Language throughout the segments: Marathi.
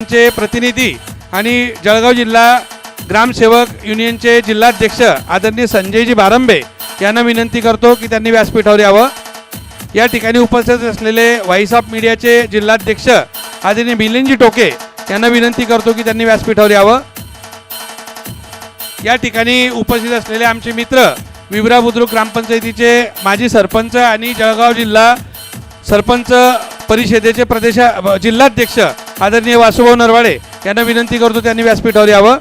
चे प्रतिनिधी आणि जळगाव जिल्हा ग्रामसेवक युनियनचे जिल्हाध्यक्ष आदरणीय संजयजी बारंबे यांना विनंती करतो की त्यांनी व्यासपीठावर यावं. या ठिकाणी उपस्थित असलेले व्हाईस ऑफ मीडियाचे जिल्हाध्यक्ष आदरणीय मिलिंदजी टोके यांना विनंती करतो की त्यांनी व्यासपीठावर यावं. या ठिकाणी उपस्थित असलेले आमचे मित्र विवरा बुद्रुक ग्रामपंचायतीचे माजी सरपंच आणि जळगाव जिल्हा सरपंच परिषदेचे प्रदेश जिल्हाध्यक्ष आदरणीय वासुभाऊ नरवाडे यांना विनंती करतो त्यांनी व्यासपीठावर यावं.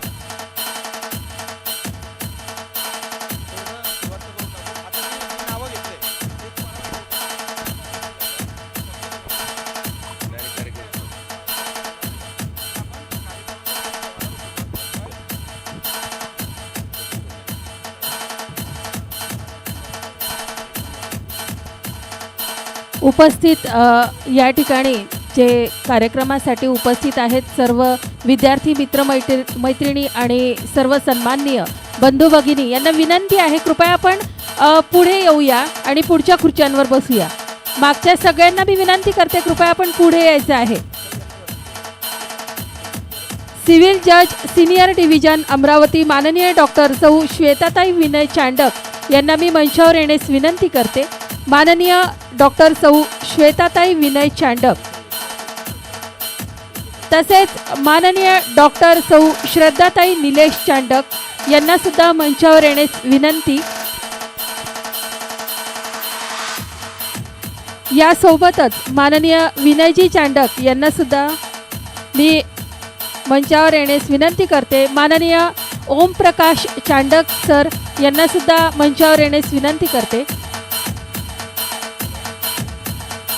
उपस्थित या ठिकाणी जे कार्यक्रमासाठी उपस्थित आहेत सर्व विद्यार्थी मित्र मैत्री मैत्रिणी आणि सर्व सन्माननीय बंधू भगिनी यांना विनंती आहे कृपया आपण पुढे येऊया आणि पुढच्या खुर्च्यांवर बसूया. मागच्या सगळ्यांना मी विनंती करते कृपया आपण पुढे यायचं आहे. सिव्हिल जज सिनियर डिव्हिजन अमरावती माननीय डॉक्टर सौ श्वेताताई विनय चांडक यांना मी मंचावर येण्यास विनंती करते. माननीय डॉक्टर सौ श्वेताताई विनय चांडक तसेच माननीय डॉक्टर सौ श्रद्धाताई निलेश चांडक यांना सुद्धा मंचावर येण्यास विनंती. यासोबतच माननीय विनयजी चांडक यांना सुद्धा मी मंचावर येण्यास विनंती करते. माननीय ओमप्रकाश चांडक सर यांना सुद्धा मंचावर येण्यास विनंती करते.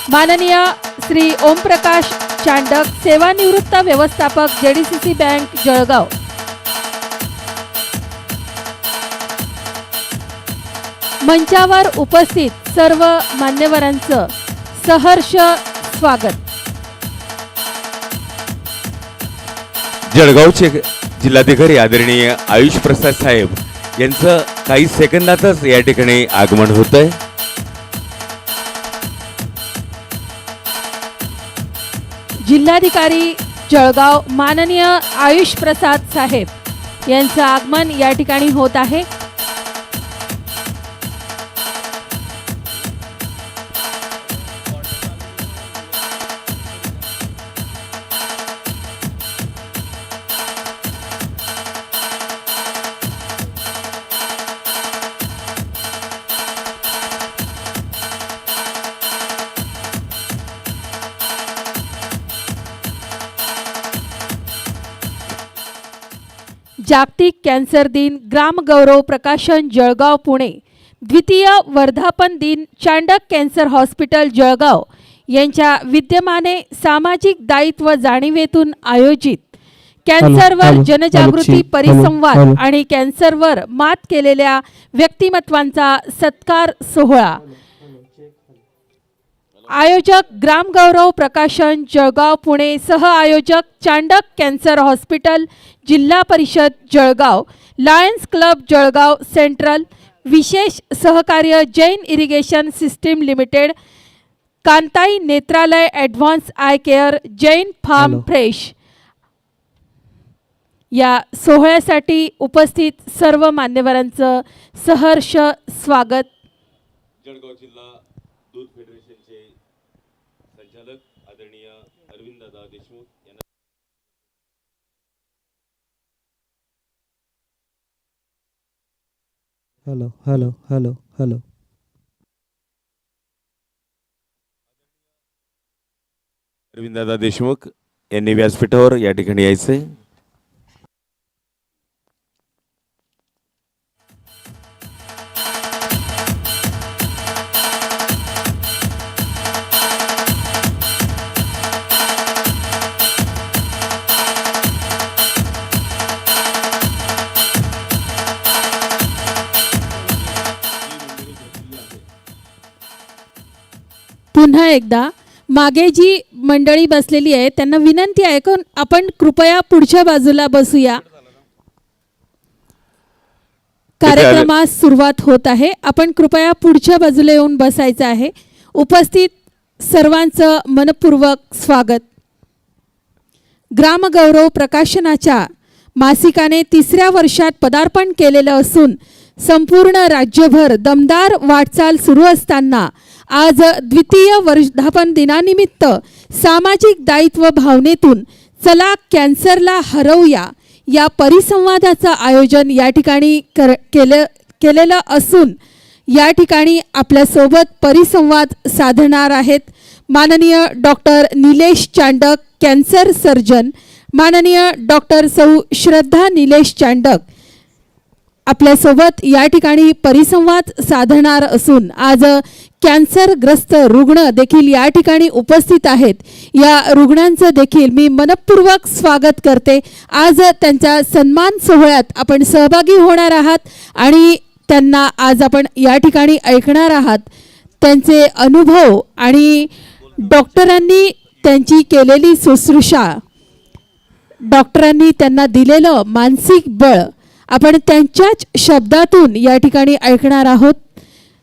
माननीय श्री ओमप्रकाश चांडक सेवानिवृत्त व्यवस्थापक जेडीसीसी बँक जळगाव. मंचावर उपस्थित सर्व मान्यवरांचं सहर्ष स्वागत. जळगावचे जिल्हाधिकारी आदरणीय आयुष प्रसाद साहेब यांचं काही सेकंदातच या ठिकाणी आगमन होत जिल्हाधिकारी जळगाव माननीय आयुष प्रसाद साहेब यांचं आगमन या ठिकाणी होत आहे. जागतिक कॅन्सर दिन ग्रामगौरव प्रकाशन जळगाव पुणे. द्वितीय वर्धापन दिन चांडक कॅन्सर हॉस्पिटल जळगाव. यांच्या विद्यमाने सामाजिक दायित्व जाणीवेतून आयोजित. कॅन्सरवर जनजागृती परिसंवाद. आणि कॅन्सरवर मात केलेल्या व्यक्तिमत्वांचा सत्कार सोहळा. आयोजक ग्रामगौरव प्रकाशन जळगाव पुणे सह आयोजक चांडक कॅन्सर हॉस्पिटल जिल्हा परिषद Jalgaon lions club Jalgaon central विशेष सहकार्य Jain irrigation system limited Kantai Netralaya advance eye care Jain farm. Fresh या सोहळ्यासाठी उपस्थित सर्व मान्यवरांचं सहर्ष स्वागत जळगाव जिल्हा दूध फेडरेशनचे संचालक आदरणीय अरविंद दादा देशमुख यांना hello hello hello hello Arvinddada Deshmukh यांनी व्यासपीठावर या ठिकाणी यायचंय. पुन्हा एकदा मागे जी मंडळी बसलेली आहे त्यांना विनंती आहे की आपण कृपया पुढच्या बाजूला बसूया. कार्यक्रमास सुरुवात होत आहे. आपण कृपया पुढच्या बाजूला येऊन बसायचं आहे. उपस्थित सर्वांचं मनपूर्वक स्वागत. ग्रामगौरव प्रकाशनाच्या मासिकाने तिसऱ्या वर्षात पदार्पण केलेलं असून संपूर्ण राज्यभर दमदार वाटचाल सुरू असताना आज द्वितीय वर्धापन दिनानिमित्त सामाजिक दायित्व भावनेतून चला कॅन्सरला हरवूया या परिसंवादाचं आयोजन या ठिकाणी कर केलं केलेलं असून या ठिकाणी आपल्यासोबत परिसंवाद साधणार आहेत माननीय doctor Nilesh Chandak cancer surgeon माननीय डॉक्टर सौ श्रद्धा निलेश चांडक आपल्यासोबत या ठिकाणी परिसंवाद साधणार असून आज कॅन्सरग्रस्त रुग्ण देखील या ठिकाणी उपस्थित आहेत. या रुग्णांचं देखील मी मनपूर्वक स्वागत करते. आज त्यांच्या सन्मान सोहळ्यात आपण सहभागी होणार आहात आणि त्यांना आज आपण या ठिकाणी ऐकणार आहात. त्यांचे अनुभव आणि डॉक्टरांनी त्यांची केलेली शुश्रूषा डॉक्टरांनी त्यांना दिलेलं मानसिक बळ आपण त्यांच्याच शब्दातून या ठिकाणी ऐकणार आहोत.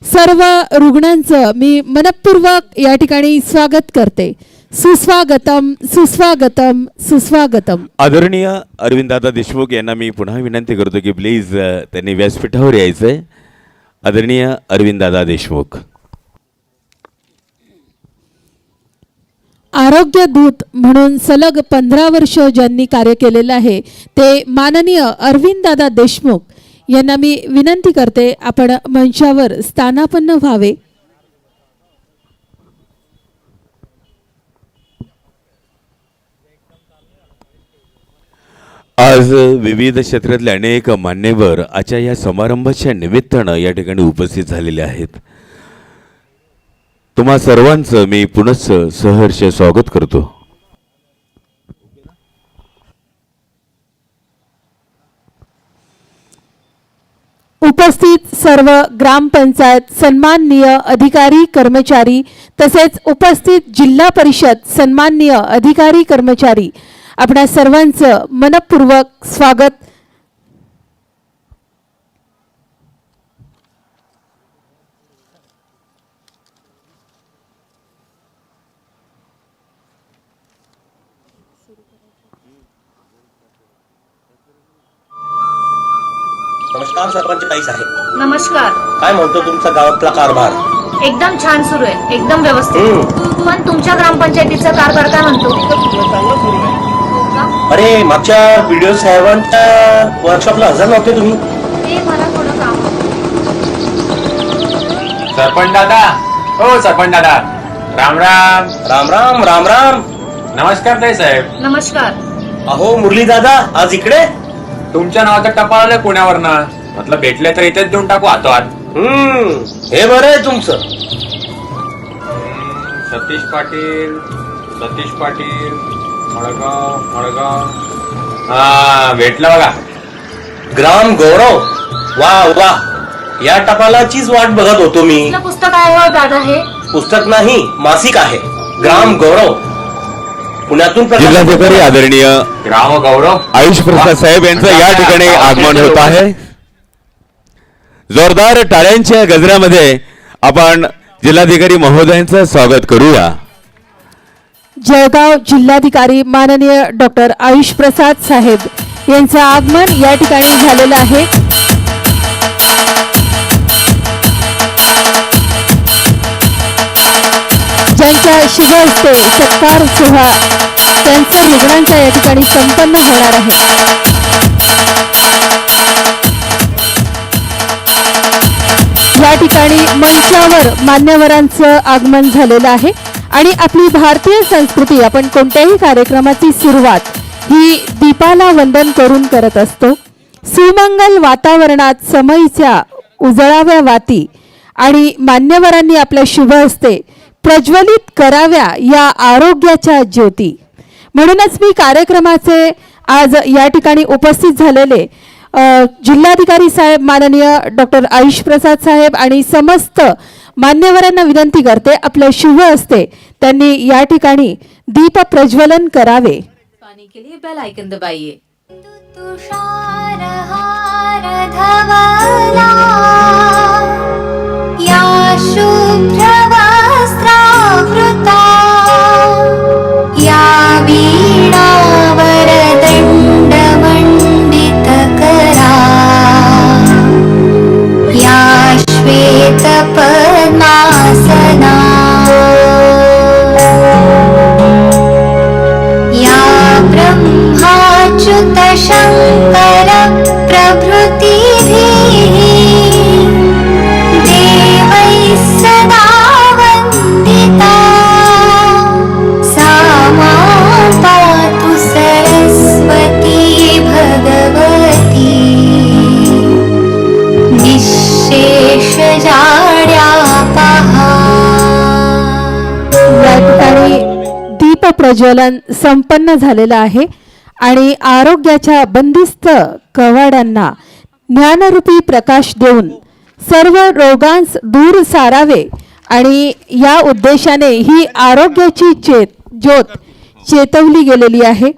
सर्व रुग्णांचं मी मनपूर्वक या ठिकाणी स्वागत करते. सुस्वागतम सुस्वागतम सुस्वागतम. आदरणीय अरविंददादा देशमुख यांना मी पुन्हा विनंती करतो की प्लीज त्यांनी व्यासपीठावर यायचंय. आदरणीय अरविंददादा देशमुख. आरोग्य दूत म्हणून सलग पंधरा वर्ष ज्यांनी कार्य केलेलं आहे ते माननीय अरविंददादा देशमुख यांना मी विनंती करते आपण मंचावर स्थानापन्न व्हावे. आज विविध क्षेत्रातले अनेक मान्यवर आजच्या या समारंभाच्या निमित्तानं या ठिकाणी उपस्थित झालेले आहेत. तुम्हा सर्वांचं मी पुनश्च सहर्ष स्वागत करतो. उपस्थित सर्व ग्रामपंचायत सन्माननीय अधिकारी कर्मचारी तसेच उपस्थित जिल्हा परिषद सन्माननीय अधिकारी कर्मचारी आपल्या सर्वांचं मनपूर्वक स्वागत नमस्कार सरपंच ताई साहेब नमस्कार. काय म्हणतो तुमचा गावातला कारभार? एकदम छान सुरू आहे. एकदम व्यवस्थित. पण तुमच्या ग्रामपंचायतीचा कारभार काय म्हणतो? अरे मागच्या व्हिडिओ साहेबांच्या वर्कशॉपला हजर नव्हते तुम्ही? ते मला थोडं काम होतं. सरपंच दादा. हो सरपंच दादा. राम राम. राम राम राम राम. नमस्कार ताई साहेब. नमस्कार. अहो मुरली दादा आज इकडे? तुमच्या नावाचा टपाल आलाय पुण्यावरनं. म्हटलं भेटले तर इथेच देऊन टाकू हातोहात हम्म हे बरं आहे तुमचं. सतीश पाटील सतीश पाटील मडगाव मडगाव. हा भेटलं बघा. ग्राम गौरव वा वा. या टपालाचीच वाट बघत होतो मी. कुठलं पुस्तक आहे हो दादा हे? पुस्तक नाही मासिक आहे. ग्राम गौरव. पुण्यातून प्रकाशित जिल्हाधिकारी होतं. आदरणीय ग्राम गौरव. आयुष प्रसाद साहेब यांचं या ठिकाणी आगमन होत आहे. जोरदार टाळ्यांच्या गजरामध्ये आपण जिल्हाधिकारी महोदयांचं स्वागत करूया. जळगाव जिल्हाधिकारी माननीय डॉक्टर आयुष प्रसाद साहेब यांचं आगमन या ठिकाणी झालेलं आहे. ज्यांच्या शुभ हस्ते सत्कार सोहळा त्यांच्या रुग्णांचा या ठिकाणी संपन्न होणार आहे. मंचावर मान्यवरांचं आगमन झालेलं आहे. आणि आपली भारतीय संस्कृती आपण कोणत्याही कार्यक्रमाची सुरुवात ही दीपाला वंदन करून करत असतो. सुमंगल वातावरणात समईच्या उजळाव्या वाती आणि मान्यवरांनी आपल्या शुभ हस्ते प्रज्वलित कराव्या या आरोग्याच्या ज्योती. म्हणूनच मी कार्यक्रमाचे आज या ठिकाणी उपस्थित झालेले जिल्हाधिकारी साहेब माननीय डॉक्टर आयुष प्रसाद साहेब आणि समस्त मान्यवरांना विनंती करते आपल्या शुभ असते त्यांनी या ठिकाणी दीप प्रज्वलन करावे. पानी के लिए बेल आइकन दबाइए. या ठिकाणी दीप प्रज्वलन संपन्न झालेलं आहे आणि आरोग्याच्या बंदिस्त कवाड्यांना ज्ञानरूपी प्रकाश देऊन सर्व रोगांस दूर सारावे आणि या उद्देशाने ही आरोग्याची चेत ज्योत चेतवली गेलेली आहे.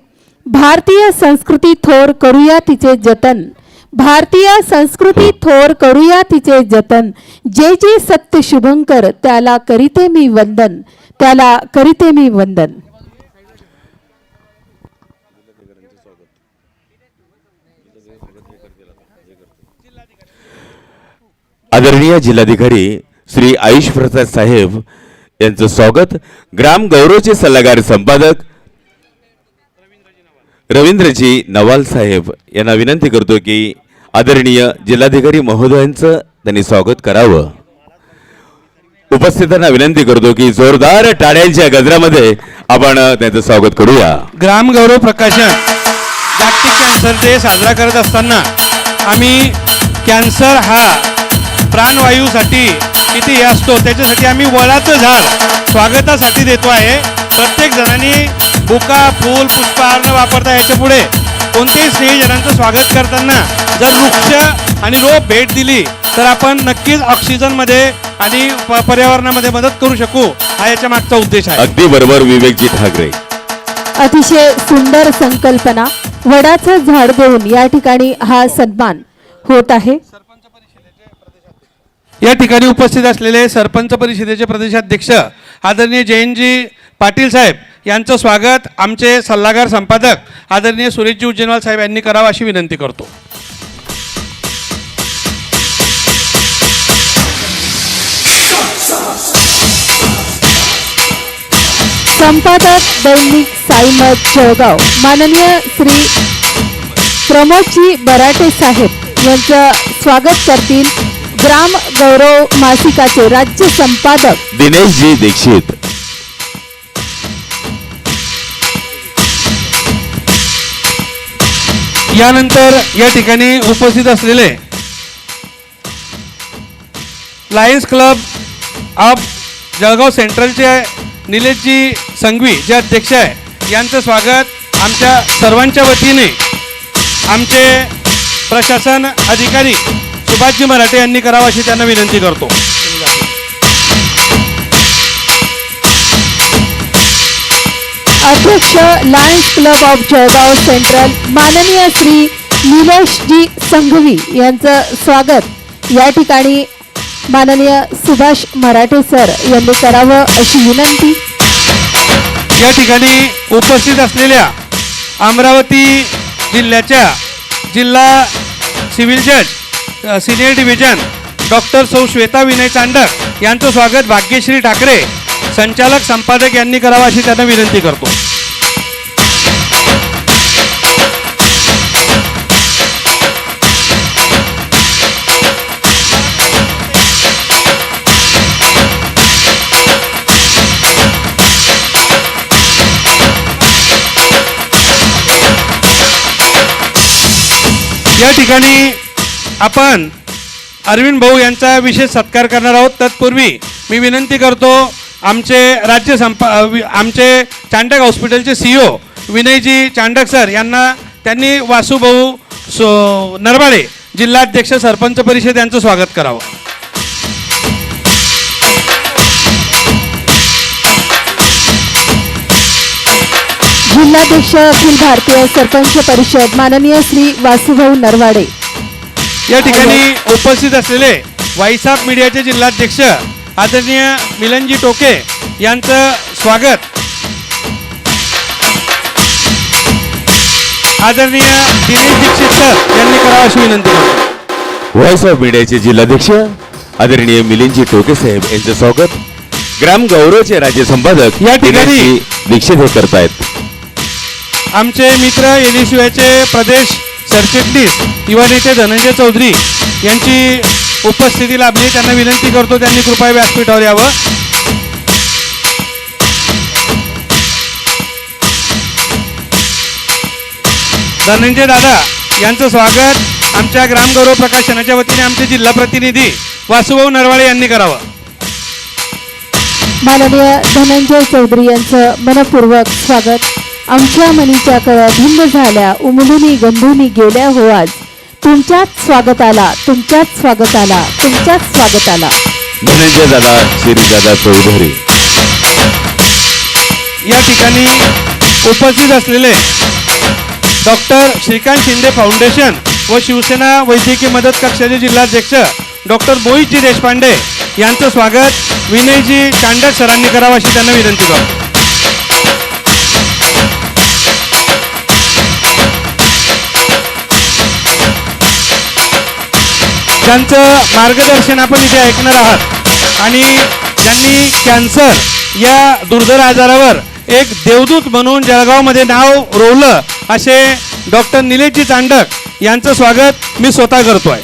भारतीय संस्कृती थोर करूया तिचे जतन. भारतीय संस्कृती थोर करूया तिचे जतन. जे जे सत्य शुभंकर त्याला करीते मी वंदन. त्याला करीते मी वंदन. आदरणीय जिल्हाधिकारी श्री आयुष प्रसाद साहेब यांचं स्वागत. ग्राम गौरवचे सल्लागार संपादक रवींद्रजी नवाल साहेब यांना विनंती करतो की आदरणीय जिल्हाधिकारी महोदयांचं त्यांनी स्वागत करावं. उपस्थितांना विनंती करतो की जोरदार टाळ्यांच्या गजरामध्ये आपण त्यांचं स्वागत करूया. ग्राम गौरव प्रकाशन जागतिक कॅन्सर डे साजरा करत असताना आम्ही कॅन्सर हा प्राणवायूसाठी किती हे असतो त्याच्यासाठी आम्ही वळाचं झाड स्वागतासाठी देतो आहे. प्रत्येक जणांनी बुका फूल पुष्पहार न वापरता याच्यापुढे कोणत्याही स्नेहीजनांचं स्वागत करताना जर वृक्ष आणि रोप भेट दिली तर आपण नक्कीच ऑक्सिजनमध्ये आणि पर्यावरणामध्ये मदत करू शकू हा याच्या मागचा उद्देश आहे. अगदी बरोबर विवेकजी ठाकरे. अतिशय सुंदर संकल्पना वडाचं झाड देऊन या ठिकाणी हा सन्मान होत आहे. या ठिकाणी उपस्थित असलेले सरपंच परिषदेचे प्रदेशाध्यक्ष आदरणीय जयंतजी पाटील साहेब यांचं स्वागत आमचे सल्लागार संपादक आदरणीय सुरेशजी उज्जैनवाल साहेब यांनी करावं अशी विनंती करतो. संपादक दैनिक साईमत जळगाव. माननीय श्री प्रमोदजी बराटे साहेब यांचं स्वागत करतील ग्राम गौरव मासिकाचे राज्य संपादक. दिनेशजी दीक्षित. यानंतर या ठिकाणी उपस्थित असलेले लायन्स क्लब ऑफ जळगाव सेंट्रलचे निलेशजी संघवी जे अध्यक्ष आहे यांचं स्वागत आमच्या सर्वांच्या वतीने आमचे प्रशासन अधिकारी सुभाषजी मराठे यांनी करावं अशी त्यांना विनंती करतो. अध्यक्ष lions club of Jalgaon central माननीय श्री निलेशजी संघवी यांचं स्वागत. या ठिकाणी माननीय सुभाष मराठे सर यांनी करावं अशी विनंती. या ठिकाणी उपस्थित असलेल्या अमरावती जिल्ह्याच्या जिल्हा सिव्हिल जज सिनियर डिव्हिजन डॉक्टर सौ श्वेता विनय चांडक यांचं स्वागत भाग्यश्री ठाकरे संचालक संपादक यांनी करावा अशी त्यांना विनंती करतो. या ठिकाणी आपण अरविंद भाऊ यांचा विशेष सत्कार करणार आहोत. तत्पूर्वी मी विनंती करतो आमचे राज्य संपा आमचे चांडक हॉस्पिटलचे सीईओ विनयजी चांडक सर यांना त्यांनी वासुभाऊ सो नरवाडे जिल्हाध्यक्ष सरपंच परिषद यांचं स्वागत करावं. जिल्हाध्यक्ष अखिल भारतीय सरपंच परिषद माननीय श्री वासुभाऊ नरवाडे. या ठिकाणी उपस्थित असलेले वाईसाप मीडियाचे जिल्हाध्यक्ष आदरणीय मिलनजी टोके यांचं स्वागत. आदरणीय दिनेश दीक्षित सर यांनी करावं अशी विनंती व्हॉइस ऑफ मीडियाचे जिल्हाध्यक्ष आदरणीय मिलिंदजी टोके साहेब यांचं स्वागत. ग्राम गौरवचे राज्य संपादक या ठिकाणी- दीक्षित हे करतायत. आमचे मित्र एन एस प्रदेश सरचिटणीस युवा नेते धनंजय चौधरी यांची उपस्थिती लाभली त्यांना विनंती करतो त्यांनी कृपया व्यासपीठावर यावं. धनंजय दादा यांचं स्वागत. आमच्या ग्रामगौरव प्रकाशनाच्या वतीने आमचे जिल्हा प्रतिनिधी वासुभाऊ नरवाळे यांनी करावं. माननीय धनंजय चौधरी यांचं मनपूर्वक स्वागत. आमच्या मनीच्या कळ्या भिन्न झाल्या उमलुनी गंधुनी गेल्या हो आज. तुमच्याच स्वागताला तुमच्याच स्वागताला तुमच्याच स्वागताला. धनंजय दादा शिरीदादा चौधरी. या ठिकाणी उपस्थित असलेले डॉक्टर श्रीकांत शिंदे फाउंडेशन व शिवसेना वैद्यकीय मदत कक्षाचे जिल्हाध्यक्ष डॉक्टर मोहितजी देशपांडे यांचं स्वागत विनयजी चांडक सरांनी करावं अशी त्यांना विनंती करतो. ज्यांचं मार्गदर्शन आपण इथे ऐकणार आहात. आणि ज्यांनी कॅन्सर या दुर्धर आजारावर एक देवदूत म्हणून जळगावमध्ये नाव रोवलं असे डॉक्टर निलेशजी चांडक यांचं स्वागत मी स्वतः करतोय.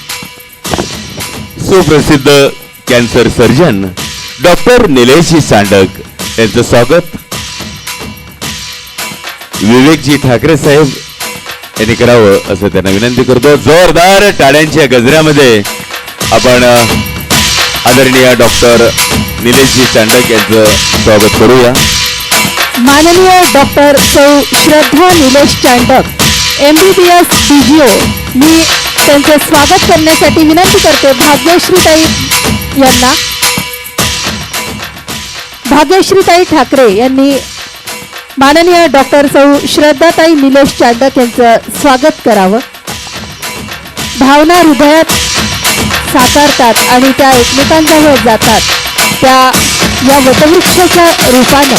सुप्रसिद्ध cancer surgeon doctor Nileshji Chandak यांचं स्वागत. विवेकजी ठाकरे साहेब यांनी करावं असं त्यांना विनंती करतो. जोरदार टाळ्यांच्या गजऱ्यामध्ये आपण आदरणीय डॉक्टर निलेशजी चांडक यांचं स्वागत करूया. माननीय doctor Sau Shraddha Nilesh Chandak M B B S D G O मी त्यांचं स्वागत करण्यासाठी विनंती करते भाग्यश्रीताई यांना. भाग्यश्रीताई ठाकरे यांनी माननीय डॉक्टर सौ श्रद्धाताई निलेश चांडक यांचं स्वागत करावं. भावना हृदयात साकारतात आणि त्या एकमेकांजवळ जातात. त्या या वटवृक्षाच्या रूपानं.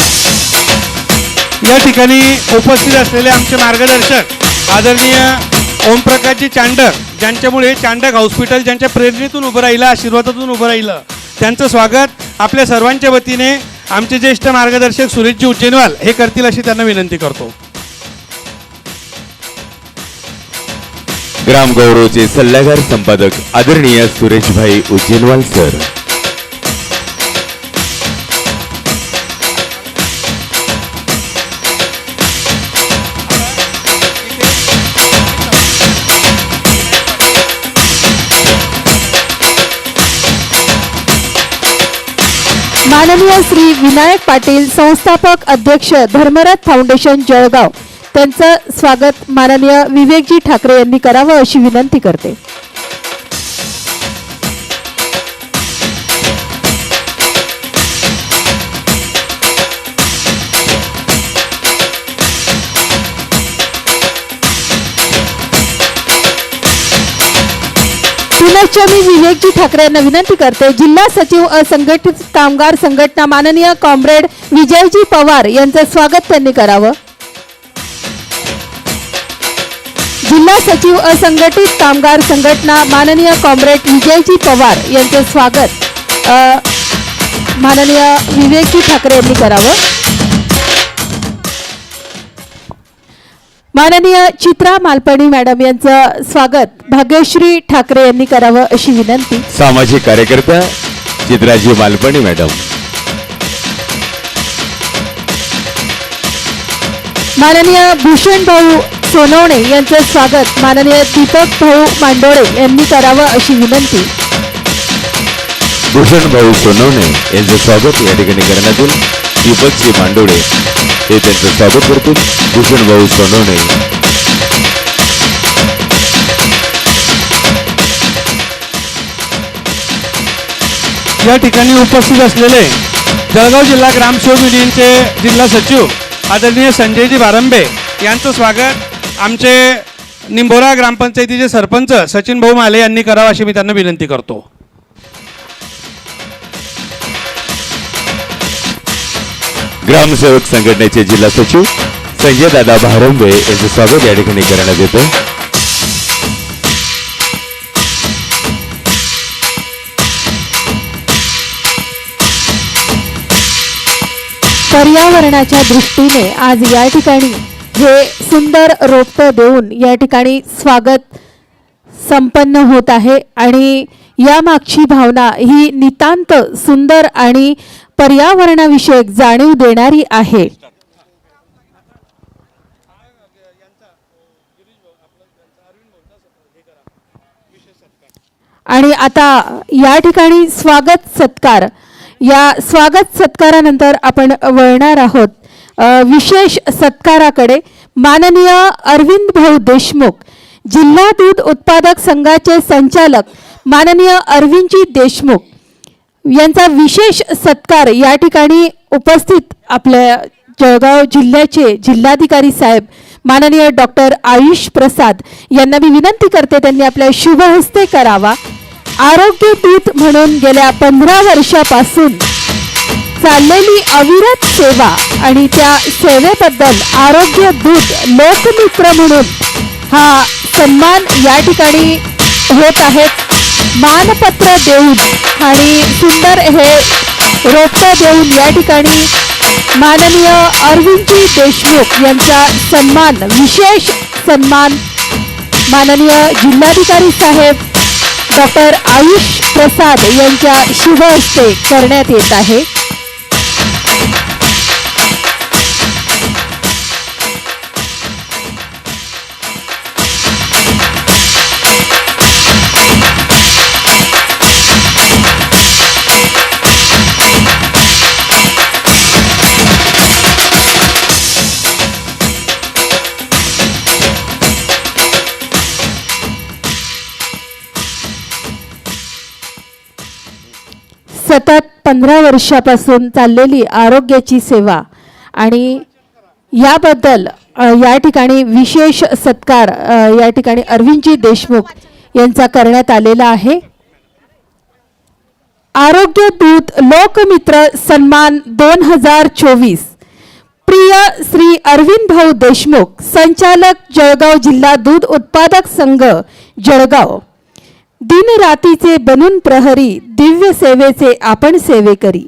या ठिकाणी उपस्थित असलेले आमचे मार्गदर्शक आदरणीय ओमप्रकाशजी चांडक ज्यांच्यामुळे चांडक हॉस्पिटल ज्यांच्या प्रेरणेतून उभं राहिलं आशीर्वादातून उभं राहिलं त्यांचं स्वागत आपल्या सर्वांच्या वतीने आमचे ज्येष्ठ मार्गदर्शक सुरेशजी उज्जैनवाल हे करतील अशी त्यांना विनंती करतो. ग्राम गौरवचे सल्लागार संपादक आदरणीय सुरेशभाई उज्जैनवाल सर. माननीय श्री विनायक पाटील संस्थापक अध्यक्ष धर्मरथ फाउंडेशन जळगाव. त्यांचं स्वागत माननीय विवेकजी ठाकरे यांनी करावं अशी विनंती करते. पुनश्च मी विवेकजी ठाकरे यांना विनंती करते जिल्हा सचिव असंघटित कामगार संघटना माननीय कॉम्रेड विजयजी पवार यांचं स्वागत त्यांनी करावं. जिल्हा सचिव असंघटित कामगार संघटना माननीय कॉम्रेड विजयजी पवार यांचं स्वागत. माननीय विवेकजी ठाकरे यांनी करावं. माननीय चित्रा मालपाणी मॅडम यांचं स्वागत. भाग्यश्री ठाकरे यांनी करावं अशी विनंती. सामाजिक कार्यकर्त्या चित्राजी मालपाणी मॅडम. माननीय भूषण भाऊ सोनवणे यांचं स्वागत. माननीय दीपक भाऊ मांडोळे यांनी करावं अशी विनंती. भूषण भाऊ सोनवणे यांचं स्वागत या ठिकाणी करण्यात येईल दीपकजी मांडोळे हे त्यांचं स्वागत करतील. भूषण भाऊ सोनवणे. या ठिकाणी उपस्थित असलेले जळगाव जिल्हा ग्रामसेवक युनियनचे जिल्हा सचिव आदरणीय संजयजी बारंबे यांचं स्वागत. आमचे निंभोरा ग्रामपंचायतीचे सरपंच सचिन भाऊ माले यांनी करावं अशी मी त्यांना विनंती करतो. ग्रामसेवक संघटनेचे जिल्हा सचिव संजय दादा भारंबे यांचं स्वागत या ठिकाणी करण्यात येतं पर्यावरणाच्या दृष्टीने आज या ठिकाणी हे सुंदर रोपटं देऊन या ठिकाणी स्वागत संपन्न होत आहे आणि यामागची भावना ही नितांत सुंदर आणि पर्यावरणाविषयक जाणीव देणारी आहे. आणि आता या ठिकाणी स्वागत सत्कार. या स्वागत सत्कारानंतर आपण वळणार आहोत. विशेष सत्काराकडे माननीय अरविंद भाऊ देशमुख जिल्हा दूध उत्पादक संघाचे संचालक माननीय अरविंदजी देशमुख यांचा विशेष सत्कार या ठिकाणी उपस्थित आपल्या जळगाव जिल्ह्याचे जिल्हाधिकारी साहेब माननीय डॉक्टर आयुष प्रसाद यांना मी विनंती करते त्यांनी आपल्या शुभ हस्ते करावा. आरोग्य दूत म्हणून गेल्या पंधरा वर्षापासून चाललेली अविरत सेवा आणि त्या सेवेबद्दल आरोग्य दूत लोकमित्र म्हणून हा सन्मान या ठिकाणी होत आहेत. मानपत्र देऊन आणि सुंदर हे रोपटं देऊन या ठिकाणी माननीय अरविंदजी देशमुख यांचा सन्मान विशेष सन्मान माननीय जिल्हाधिकारी साहेब डॉक्टर आयुष प्रसाद यांच्या शुभ हस्ते करण्यात येत आहे. सतत पंधरा वर्षापासून चाललेली आरोग्याची सेवा आणि याबद्दल या ठिकाणी विशेष सत्कार या ठिकाणी अरविंदजी देशमुख यांचा करण्यात आलेला आहे. आरोग्य दूत लोकमित्र सन्मान दोन हजार चोवीस. प्रिय श्री अरविंद भाऊ देशमुख संचालक जळगाव जिल्हा दूध उत्पादक संघ जळगाव. दिनरातीचे बनून प्रहरी दिव्य सेवेचे आपण सेवेकरी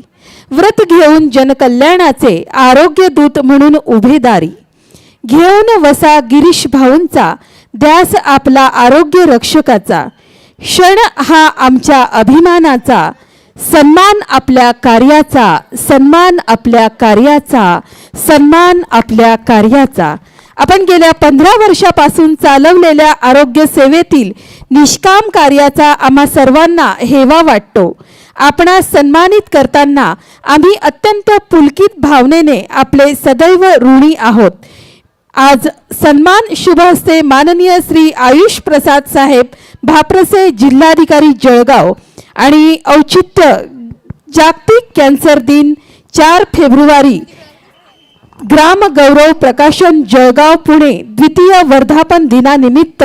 व्रत घेऊन जनकल्याणाचे आरोग्य दूत म्हणून उभेदारी घेऊन वसा गिरीश भाऊंचा द्यास आपला आरोग्य रक्षकाचा. क्षण हा आमच्या अभिमानाचा सन्मान आपल्या कार्याचा सन्मान आपल्या कार्याचा सन्मान आपल्या कार्याचा. आपण गेल्या पंधरा वर्षापासून चालवलेल्या आरोग्य सेवेतील निष्काम कार्याचा आम्हा सर्वांना हेवा वाटतो. आपणा सन्मानित करताना आम्ही अत्यंत पुलकित भावनेने आपले सदैव ऋणी आहोत. आज सन्मान शुभ हस्ते माननीय श्री आयुष प्रसाद साहेब भाप्रसे जिल्हाधिकारी जळगाव आणि औचित्य जागतिक कॅन्सर दिन चार फेब्रुवारी ग्राम गौरव प्रकाशन जळगाव पुणे द्वितीय वर्धापन दिनानिमित्त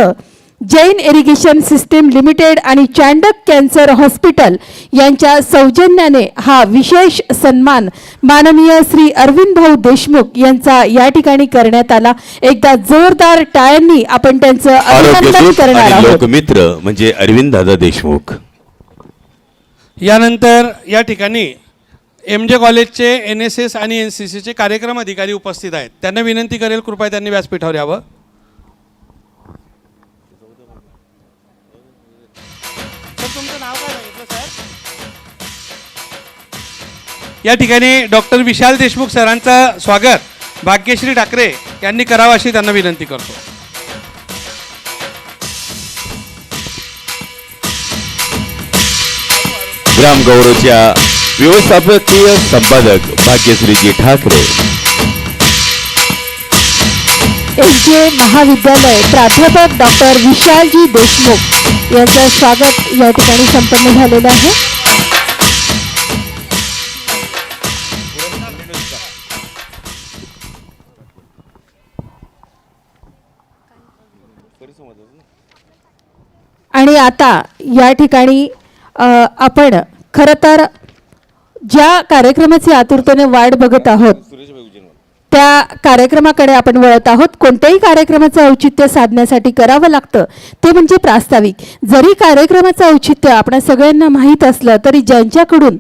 जैन इरिगेशन सिस्टीम लिमिटेड आणि चांडक कॅन्सर हॉस्पिटल यांच्या सौजन्याने हा विशेष सन्मान माननीय श्री अरविंद भाऊ देशमुख यांचा या ठिकाणी करण्यात आला. एकदा जोरदार टाळ्यांनी आपण त्यांचं अभिनंदन करणार आहोत. लोकमित्र म्हणजे अरविंद दादा देशमुख. यानंतर या ठिकाणी एम जे कॉलेजचे एन एस एस आणि एन सी सीचे कार्यक्रम अधिकारी उपस्थित आहेत. त्यांना विनंती करेल कृपया त्यांनी व्यासपीठावर यावं. तुमचं नाव काय? या ठिकाणी डॉक्टर विशाल देशमुख सरांचं स्वागत. भाग्यश्री ठाकरे यांनी करावं अशी त्यांना विनंती करतो. ग्राम गौरवच्या व्यवस्थापकीय संपादक भाग्यश्रीजी ठाकरे. एस जे महाविद्यालय प्राध्यापक डॉक्टर विशालजी देशमुख यांचं स्वागत या ठिकाणी संपन्न झालेलं आहे. आणि आता या ठिकाणी आपण खरं तर ज्या कार्यक्रमाची आतुरतेने वाट बघत आहोत त्या कार्यक्रमाकडे आपण वळत आहोत. कोणत्याही कार्यक्रमाचं औचित्य साधण्यासाठी करावं लागतं ते म्हणजे प्रास्ताविक. जरी कार्यक्रमाचं औचित्य आपण सगळ्यांना माहीत असलं तरी ज्यांच्याकडून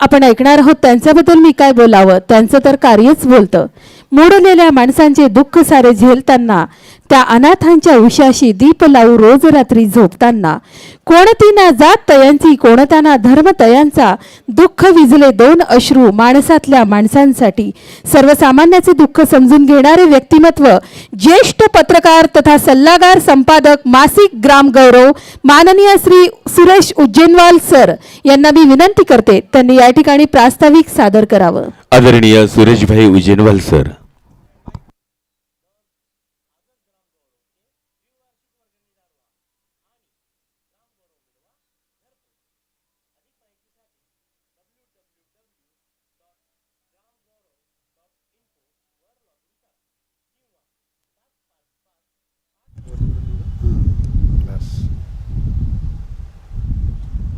आपण ऐकणार आहोत त्यांच्याबद्दल मी काय बोलावं त्यांचं तर कार्यच बोलतं. मोडलेल्या माणसांचे दुःख सारे झेलताना त्या अनाथांच्या उशाशी दीप लावू रोज रात्री झोपताना कोणती ना जात तयांची कोणता ना धर्म तयांचा दुःख विजले दोन अश्रू माणसातल्या माणसांसाठी. सर्वसामान्याचे दुःख समजून घेणारे व्यक्तिमत्व ज्येष्ठ पत्रकार तथा सल्लागार संपादक मासिक ग्राम गौरव माननीय श्री सुरेश उज्जैनवाल सर यांना मी विनंती करते त्यांनी या ठिकाणी प्रास्ताविक सादर करावं. आदरणीय सुरेशभाई उज्जैनवाल सर